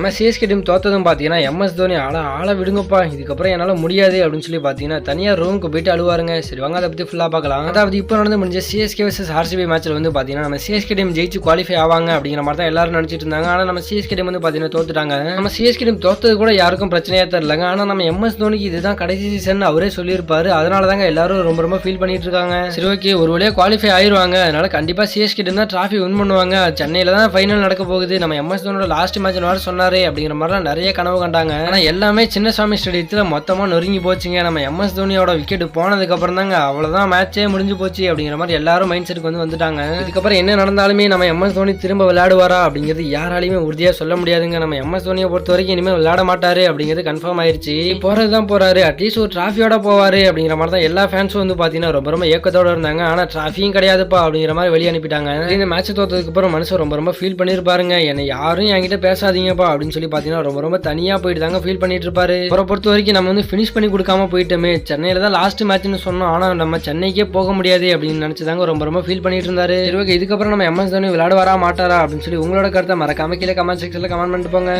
நம்ம CSK team தோத்ததும் பார்த்தீங்கன்னா MS Dhoni ஆள ஆளை விடுங்கப்பா. இதுக்கப்புறம் என்னால் முடியாது அப்படின்னு சொல்லி பார்த்தீங்கன்னா தனியாக ரூமுக்கு போயிட்டு அழுவாருங்க. சரி வாங்க அதை பற்றி ஃபுல்லாக பார்க்கலாம். அதாவது இப்போ நடந்து முடிஞ்ச சிஎஸ்கே வர்சஸ் ஆர்சிபி மேட்ச்சில் வந்து பார்த்தீங்கன்னா நம்ம சிஎஸ்கே டீம் ஜெயிச்சு குவாலிஃபை ஆவாங்க அப்படிங்கிற மாதிரி தான் எல்லாரும் நினச்சிட்டு இருந்தாங்க. ஆனால் நம்ம சிஎஸ்கே டீம் வந்து பார்த்தீங்கன்னா தோத்துட்டாங்க. நம்ம சிஎஸ்கே டீம் தோத்தது கூட யாருக்கும் பிரச்சனையாக தெரிலங்க ஆனால் நம்ம எம்எஸ் தோனிக்கு இதுதான் கடைசி சீசன் அவரே சொல்லியிருப்பாரு. அதனால தாங்க எல்லாரும் ரொம்ப ரொம்ப ஃபீல் பண்ணிட்டு இருக்காங்க. சரி ஓகே ஒரு வழியாக குவாலிஃபை ஆயிருவாங்க. அதனால கண்டிப்பாக சிஎஸ்கே டீம் தான் டிராஃபி வின் பண்ணுவாங்க. சென்னையில் தான் ஃபைனல் நடக்க போகுது. நம்ம எம்எஸ் தோனோட லாஸ்ட் மேட்ச் சொன்னார். சொன்னாரே அப்படிங்கிற மாதிரிலாம் நிறைய கனவு கண்டாங்க. ஆனால் எல்லாமே சின்னசாமி ஸ்டேடியத்தில் மொத்தமாக நொறுங்கி போச்சுங்க. நம்ம எம்எஸ் தோனியோட விக்கெட் போனதுக்கப்புறம் தாங்க அவ்வளோதான் மேட்சே முடிஞ்சு போச்சு அப்படிங்கிற மாதிரி எல்லாரும் மைண்ட் செட்டுக்கு வந்து வந்துட்டாங்க. இதுக்கப்புறம் என்ன நடந்தாலுமே நம்ம எம்எஸ் தோனி திரும்ப விளையாடுவாரா அப்படிங்கிறது யாராலையுமே உறுதியாக சொல்ல முடியாதுங்க. நம்ம எம்எஸ் தோனியை பொறுத்த வரைக்கும் இனிமேல் விளையாட மாட்டாரு அப்படிங்கிறது கன்ஃபார்ம் ஆயிடுச்சு போகிறது தான் போகிறாரு அட்லீஸ்ட் ஒரு ட்ராஃபியோட போவாரு அப்படிங்கிற மாதிரி தான் எல்லா ஃபேன்ஸும் வந்து பார்த்தீங்கன்னா ரொம்ப ரொம்ப ஏக்கத்தோட இருந்தாங்க. ஆனால் ட்ராஃபியும் கிடையாதுப்பா அப்படிங்கிற மாதிரி வெளியே அனுப்பிட்டாங்க. இந்த மேட்ச் தோத்ததுக்கு அப்புறம் மனுஷன் ரொம்ப ரொம்ப ஃபீல் பண்ணியிருப்பாருங்க என்னை யாரும் என்கிட்ட பேசாதீங்கப்பா அப்படின்னு சொல்லி பார்த்தீங்கன்னா ரொம்ப ரொம்ப தனியாக போயிட்டு தாங்க ஃபீல் பண்ணிட்டு இருப்பாரு அவரை பொறுத்த வரைக்கும் நம்ம வந்து ஃபினிஷ் பண்ணி கொடுக்காம போயிட்டோமே. சென்னையில் தான் லாஸ்ட் மேட்ச்னு சொன்னோம். ஆனால் நம்ம சென்னைக்கே போக முடியாது அப்படின்னு நினச்சிதாங்க ரொம்ப ரொம்ப ஃபீல் பண்ணிட்டு இருந்தாரு சரி ஓகே இதுக்கப்புறம் நம்ம எம்எஸ் தோனி விளையாடுவாரா மாட்டாரா அப்படின்னு சொல்லி உங்களோட கருத்தை மறக்காம கீழே கமெண்ட் செக்ஷனில் கமெண்ட் பண்ணிட்டு போங்க.